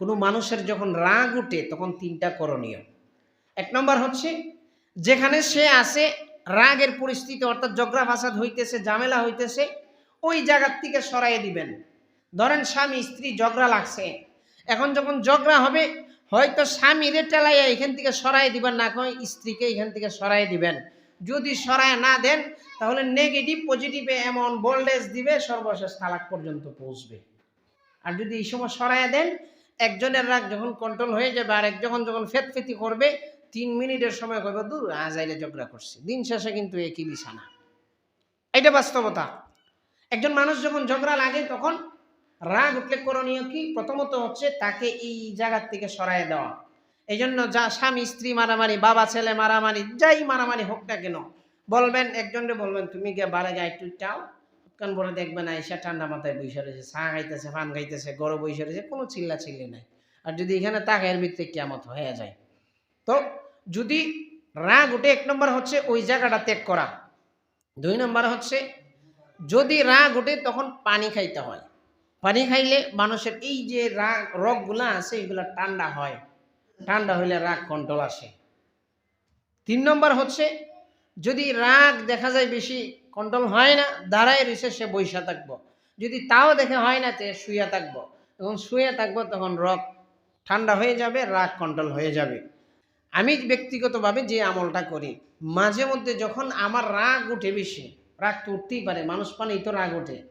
কোনো মানুষের যখন রাগ উঠে, তখন তিনটা করণীয়। এক নম্বর হচ্ছে, যেখানে সে আসে রাগের পরিস্থিতি অর্থাৎ জগরা ফাসাদ হইতেছে, ঝামেলা হইতেছে, ওই জায়গার থেকে সরাই দিবেন। ধরেন স্বামী, স্ত্রী ঝগড়া লাগছে। এখন যখন ঝগড়া হবে, হয়তো স্বামীরে টেলাইয়া এখান থেকে সরাই দিবেন, না কয় স্ত্রীকে এখান থেকে সরাই দিবেন। যদি সরায় না দেন, তাহলে নেগেটিভ পজিটিভে এমন ভোল্টেজ দিবে, সর্বশেষ তালাক পর্যন্ত পৌঁছবে। আর যদি এই সময় সরায় দেন একজনের রাগ যখন কন্ট্রোল হয়ে যাবে, আর এক যখন ফেতফেতি করবে, তিন মিনিটের সময় কইবে, দূর, আজ আইলে ঝগড়া করছে। দিন শেষে কিন্তু একই বিছানা। এটা বাস্তবতা। একজন মানুষ যখন ঝগড়া লাগে, তখন রাগ উঠলে করণীয় কি? প্রথমত হচ্ছে তাকে এই জায়গার থেকে সরায় দেওয়া। এই জন্য যা স্বামী, স্ত্রী মারামারি, বাবা, ছেলে মারামারি, যাই মারামারি হোক না কেন, বলবেন একজনকে বলবেন, তুমি গিয়ে বারে গা একটু চাও কান বলে দেখবেন আইসা ঠান্ডা মাথায় বৈশা রয়েছে, চা খাইতেছে পান খাইতেছে গরম বৈশা রয়েছে, কোনো চিল্লা চিল্লি নাই। আর যদি এখানে তাকের ভিতরে কেমত হয়ে যায়। তো যদি রাগ উঠে এক নম্বর হচ্ছে ওই জায়গাটা ত্যাগ করা। দুই নম্বর হচ্ছে, যদি রাগ উঠে তখন পানি খাইতে হয়। পানি খাইলে মানুষের এই যে রাগ, রগগুলা আছে, এগুলা ঠান্ডা হয়। ঠান্ডা হইলে রাগ কন্ট্রোল আসে। তিন নম্বর হচ্ছে যদি রাগ দেখা যায় বেশি, কন্ট্রোল হয় না, দাঁড়ায় রয়েছে সে বৈশা থাকব। যদি তাও দেখে হয় না তে শুয়ে থাকব যখন শুয়ে থাকব, তখন রগ ঠান্ডা হয়ে যাবে, রাগ কন্ট্রোল হয়ে যাবে। আমি ব্যক্তিগতভাবে যে আমলটা করি, মাঝে মধ্যে যখন আমার রাগ উঠে বেশি, রাগ তো উঠতেই পারে, মানুষ পানেই তো রাগ ওঠে।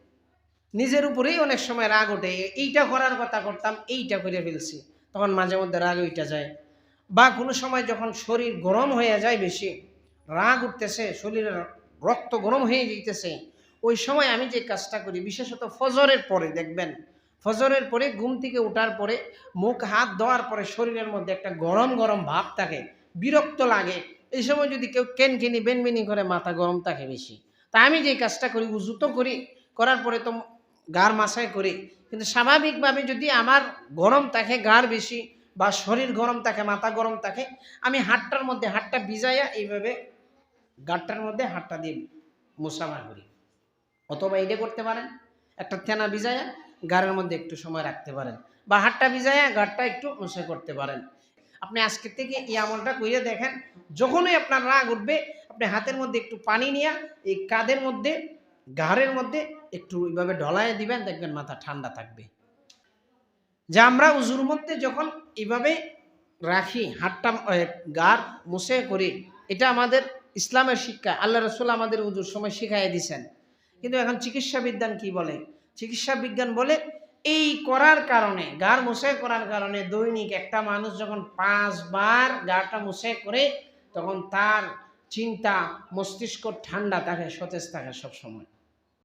নিজের উপরেই অনেক সময় রাগ ওঠে, এইটা করার কথা করতাম, এইটা করে ফেলছি, তখন মাঝে মধ্যে রাগ উঠে যায়। বা কোনো সময় যখন শরীর গরম হয়ে যায় বেশি রাগ উঠতেছে, শরীরের রক্ত গরম হয়ে যেতেছে ওই সময় আমি যে কাজটা করি, বিশেষত ফজরের পরে, দেখবেন, ফজরের পরে ঘুম থেকে ওঠার পরে মুখ, হাত ধোয়ার পরে শরীরের মধ্যে একটা গরম গরম ভাব থাকে, বিরক্ত লাগে। এই সময় যদি কেউ কেনকেনি বেনবেনি করে, মাথা গরম থাকে বেশি। তা আমি যে কাজটা করি, উজু তো করি, করার পরে তো গার মাসায় করি। কিন্তু স্বাভাবিকভাবে যদি আমার গরম থাকে, গার বেশি বা শরীর গরম থাকে, মাথা গরম থাকে, আমি হাতটার মধ্যে, হাতটা ভিজাইয়া এইভাবে গাটটার মধ্যে হাতটা দিয়ে মুসাফা করি। অথবা এটা করতে পারেন, একটা থেনা ভিজাইয়া গাড়ের মধ্যে একটু সময় রাখতে পারেন বা হাতটা ভিজাইয়া গাড়টা একটু মুছে করতে পারেন। আপনি আজকে থেকে এই আমলটা করিয়ে দেখেন, যখনই আপনার রাগ উঠবে, আপনি হাতের মধ্যে একটু পানি নিয়ে এই কাঁধের মধ্যে, ঘাড়ের মধ্যে একটু এইভাবে ঢলায় দিবেন, দেখবেন মাথা ঠান্ডা থাকবে। যে আমরা উজুর মধ্যে যখন এইভাবে রাখি হাতটা গার মুছে করি, এটা আমাদের ইসলামের শিক্ষা আল্লাহ রসুল আমাদের উজুর সময় শিখাই দিছেন। কিন্তু এখন চিকিৎসা বিজ্ঞান কি বলে? চিকিৎসা বিজ্ঞান বলে এই করার কারণে, গার মুছে করার কারণে দৈনিক একটা মানুষ যখন পাঁচবার গাটা মুছে করে, তখন তার চিন্তা, মস্তিষ্ক ঠান্ডা থাকে, সতেজ থাকে সবসময়।